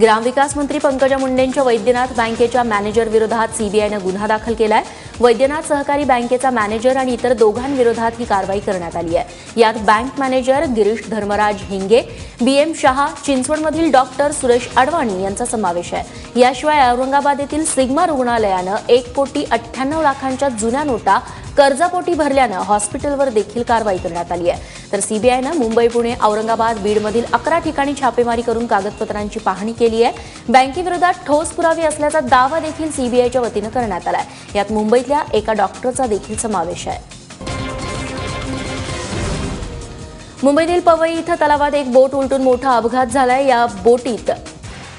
ग्रामविकास मंत्री पंकजा मुंडेंच्या वैद्यनाथ बँकेच्या मॅनेजर विरोधात सीबीआयनं गुन्हा दाखल केलाय. वैद्यनाथ सहकारी बँकेचा मॅनेजर आणि इतर दोघांविरोधात ही कारवाई करण्यात आली आहे. यात bank manager Girish Dharmaraj Hinge BM Shah चिंचवडमधील doctor Suresh Advani यांचा समावेश आहे. याशिवाय औरंगाबाद येथील सिग्मा रुग्णालयानं एक कोटी अठ्ठ्याण्णव लाखांच्या जुन्या नोटा कर्जापोटी भरल्यानं हॉस्पिटलवर देखील कारवाई करण्यात आली आहे. तर सीबीआयनं मुंबई पुणे औरंगाबाद बीडमधील अकरा ठिकाणी छापेमारी करून कागदपत्रांची पाहणी केली आहे. बँकेविरोधात ठोस पुरावे असल्याचा दावा देखील सीबीआयच्या वतीनं करण्यात आलाय. यात इथल्या एका डॉक्टरचा देखील समावेश आहे. मुंबईतील पवई इथं तलावात एक बोट उलटून मोठा अपघात झालाय. या बोटीत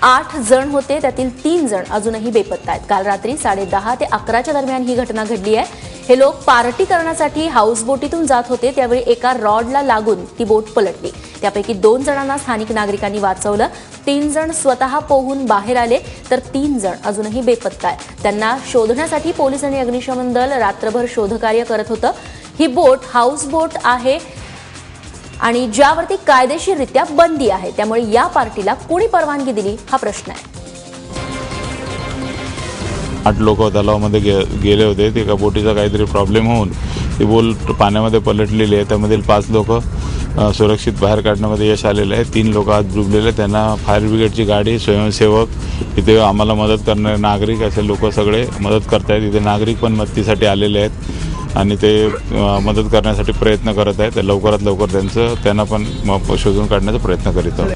आठ जण होते. त्यातील तीन जण अजूनही बेपत्ता आहेत. काल रात्री साडेदहा ते अकराच्या दरम्यान ही घटना घडली आहे. हे लोक पार्टी करण्यासाठी हाऊस बोटीतून जात होते त्यावेळी एका रॉडला लागून ती बोट पलटली. त्यापैकी दोन जणांना स्थानिक नागरिकांनी वाचवलं तीन जण स्वतः पोहून बाहेर आले तर तीन जण अजूनही बेपत्ता आहे त्यांना शोधण्यासाठी पोलीस आणि अग्निशमन दल रात्रभर शोधकार्य करत होतं. ही बोट हाऊस बोट आहे आणि ज्यावरती कायदेशीररित्या बंदी आहे त्यामुळे या पार्टीला कुणी परवानगी दिली हा प्रश्न आहे. आठ लोक तलावामध्ये गे गेले होते. ते एका बोटीचा काहीतरी प्रॉब्लेम होऊन ती बोट पाण्यामध्ये पलटलेली आहे. त्यामधील पाच लोक सुरक्षित बाहेर काढण्यामध्ये यश आलेलं आहे. तीन लोक आज डुबलेले त्यांना फायर ब्रिगेडची गाडी स्वयंसेवक इथे आम्हाला मदत करणारे नागरिक असे लोक सगळे मदत करतायत. इथे नागरिक पण मदतीसाठी आलेले आहेत आणि ते मदत करण्यासाठी प्रयत्न करत आहेत. लवकरात लवकर त्यांचं त्यांना पण म- शोधून काढण्याचा प्रयत्न करीत आहोत.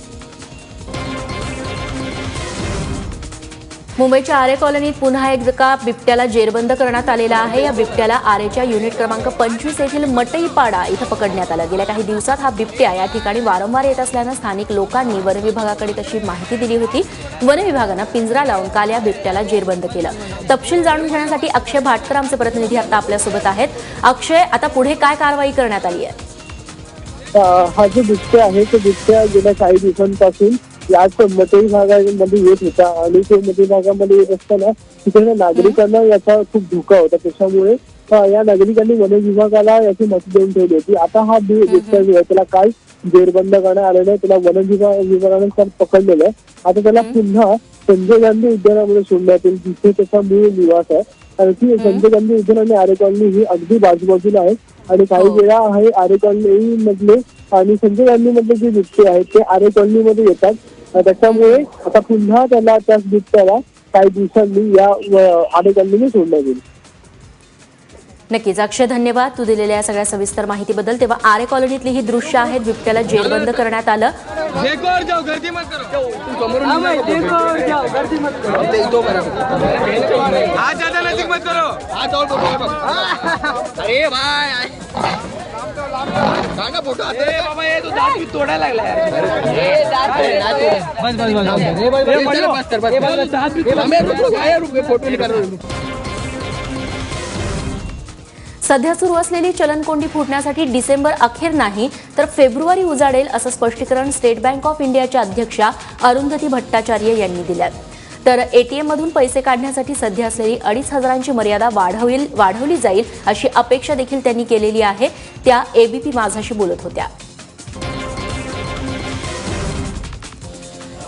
मुंबईच्या आरे कॉलनीत पुन्हा एकदा बिबट्याला जेरबंद करण्यात आलेला आहे. या बिबट्याला आरेच्या युनिट क्रमांक पंचवीस येथील मटईपाडा इथं पकडण्यात आलं. गेल्या काही दिवसात हा बिबट्या या ठिकाणी वारंवार येत असल्यानं स्थानिक लोकांनी वन विभागाकडे तशी माहिती दिली होती. वन विभागानं पिंजरा लावून काल या बिबट्याला जेरबंद केलं. तपशील जाणून घेण्यासाठी अक्षय भाटकर आमचे प्रतिनिधी आता आपल्यासोबत आहेत. अक्षय आता पुढे काय कारवाई करण्यात आली आहे? हा जो बिबट्या आहे तो बिबट्या गेल्या काही दिवसांपासून याच मटई भागामध्ये येत होता. आणि ते मटई भागामध्ये येत असताना तिकडे नागरिकांना याचा खूप धोका होता. त्याच्यामुळे या नागरिकांनी वन विभागाला याची माहिती देऊन ठेवली होती. आता हा बि- बिबट्या जो आहे त्याला काल जेरबंद करण्यात आलेला आहे त्याला वन विभाग विभागाने काल पकडलेलं आहे. आता त्याला पुन्हा संजय गांधी उद्यानामध्ये सोडण्यात येईल. जिथे त्याचा मूळ निवास आहे. कारण की संजय गांधी उद्यान आणि आरे कॉलनी ही अगदी बाजूबाजूला आहे. आणि काही हो. वेळा आहे आरे कॉलनी मधले आणि संजय गांधी मधले जे बिबटे आहेत ते आरे कॉलनी मध्ये येतात. त्याच्यामुळे आता पुन्हा त्याला त्याच बिबट्याला काही दिवसांनी या कॉलनीने सोडण्यात येईल नक्कीच. अक्षय धन्यवाद. तू दिलेल्या या सगळ्या सविस्तर माहितीबद्दल. तेव्हा आरे कॉलनीतली ही दृश्य आहेत बिबट्याला जेरबंद करण्यात आलं. देखो सांगा फोटो अरे बाबा ये तो दांत भी तोडायला लागला यार. ये दांत बस बस बस बस. बस कर बस दांत भी हमें रुको काय रुको फोटो निकाल सध्या सुरू असलेली चलनकोंडी फुटण्यासाठी डिसेंबर अखेर नाही तर फेब्रुवारी उजाडेल असं स्पष्टीकरण स्टेट बँक ऑफ इंडियाच्या अध्यक्षा अरुंधती भट्टाचार्य यांनी दिलं तर एटीएम मधून पैसे काढण्यासाठी सध्या असलेली अडीच हजारांची मर्यादा वाढवली वाढवली जाईल अशी अपेक्षा देखील त्यांनी केलेली आहे. त्या एबीपी माझाशी बोलत होत्या.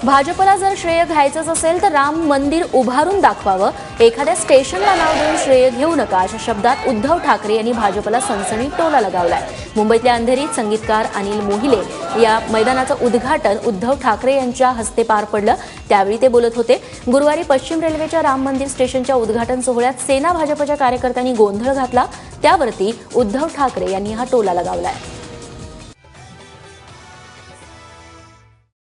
भाजपला जर श्रेय घ्यायचंच असेल तर राम मंदिर उभारून दाखवावं. एखाद्या स्टेशनला नाव देऊन श्रेय घेऊ नका अशा शब्दात उद्धव ठाकरे यांनी भाजपला सनसनी टोला लगावलाय. मुंबईतल्या अंधेरीत संगीतकार अनिल मोहिले या मैदानाचं उद्घाटन उद्धव ठाकरे यांच्या हस्ते पार पडलं. त्यावेळी ते बोलत होते गुरुवारी पश्चिम रेल्वेच्या राम मंदिर स्टेशनच्या उद्घाटन सोहळ्यात सेना भाजपच्या कार्यकर्त्यांनी गोंधळ घातला. त्यावरती उद्धव ठाकरे यांनी हा टोला लगावलाय.